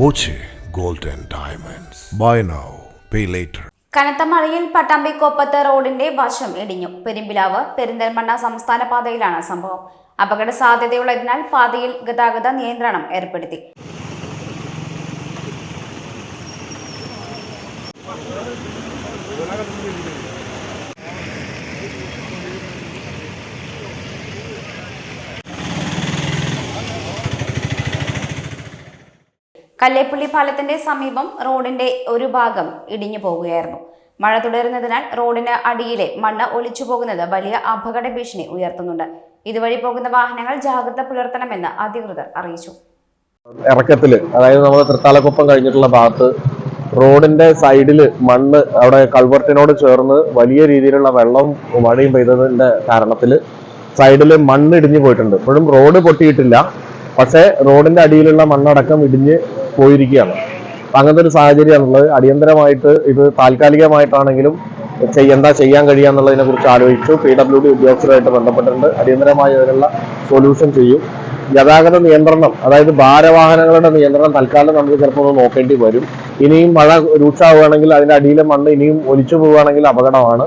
Boche gold diamonds. Buy now pay later. കനത്ത മഴയിൽ പട്ടാമ്പിക്കൊപ്പത്ത് റോഡിന്റെ വശം ഇടിഞ്ഞു. പെരുമ്പിലാവ് പെരിന്തൽമണ്ണ സംസ്ഥാന പാതയിലാണ് സംഭവം. അപകട സാധ്യതയുള്ളതിനാൽ പാതയിൽ ഗതാഗത നിയന്ത്രണം ഏർപ്പെടുത്തി. കല്ലേപ്പള്ളി പാലത്തിന്റെ സമീപം റോഡിന്റെ ഒരു ഭാഗം ഇടിഞ്ഞു പോകുകയായിരുന്നു. മഴ തുടരുന്നതിനാൽ റോഡിന് അടിയിലെ മണ്ണ് ഒലിച്ചു പോകുന്നത് വലിയ അപകട ഭീഷണി ഉയർത്തുന്നുണ്ട്. ഇതുവഴി പോകുന്ന വാഹനങ്ങൾ ജാഗ്രത പുലർത്തണമെന്ന് അധികൃതർ അറിയിച്ചു. ഇറക്കത്തിൽ അതായത് നമ്മുടെ തൃത്താലക്കുപ്പം കഴിഞ്ഞിട്ടുള്ള ഭാഗത്ത് റോഡിന്റെ സൈഡിൽ മണ്ണ് അവിടെ കൾവർട്ടിനോട് ചേർന്ന് വലിയ രീതിയിലുള്ള വെള്ളവും മഴയും പെയ്തതിന്റെ കാരണത്തിൽ സൈഡിൽ മണ്ണ് ഇടിഞ്ഞു പോയിട്ടുണ്ട്. ഇപ്പോഴും റോഡ് പൊട്ടിയിട്ടില്ല. പക്ഷേ റോഡിന്റെ അടിയിലുള്ള മണ്ണടക്കം ഇടിഞ്ഞ് പോയിരിക്കുകയാണ്. അങ്ങനത്തെ ഒരു സാഹചര്യമാണുള്ളത്. അടിയന്തരമായിട്ട് ഇത് താൽക്കാലികമായിട്ടാണെങ്കിലും എന്താ ചെയ്യാൻ കഴിയുക എന്നുള്ളതിനെ കുറിച്ച് ആലോചിച്ചു. പി ഡബ്ല്യു ഡി ഉദ്യോഗസ്ഥരുമായിട്ട് ബന്ധപ്പെട്ടിട്ടുണ്ട്. അടിയന്തരമായി അതിനുള്ള സൊല്യൂഷൻ ചെയ്യും. ഗതാഗത നിയന്ത്രണം അതായത് ഭാരവാഹനങ്ങളുടെ നിയന്ത്രണം തൽക്കാലം നമുക്ക് ചിലപ്പോൾ ഒന്ന് നോക്കേണ്ടി വരും. ഇനിയും മഴ രൂക്ഷമാവുകയാണെങ്കിൽ അതിന്റെ അടിയിലെ മണ്ണ് ഇനിയും ഒലിച്ചു പോവുകയാണെങ്കിൽ അപകടമാണ്.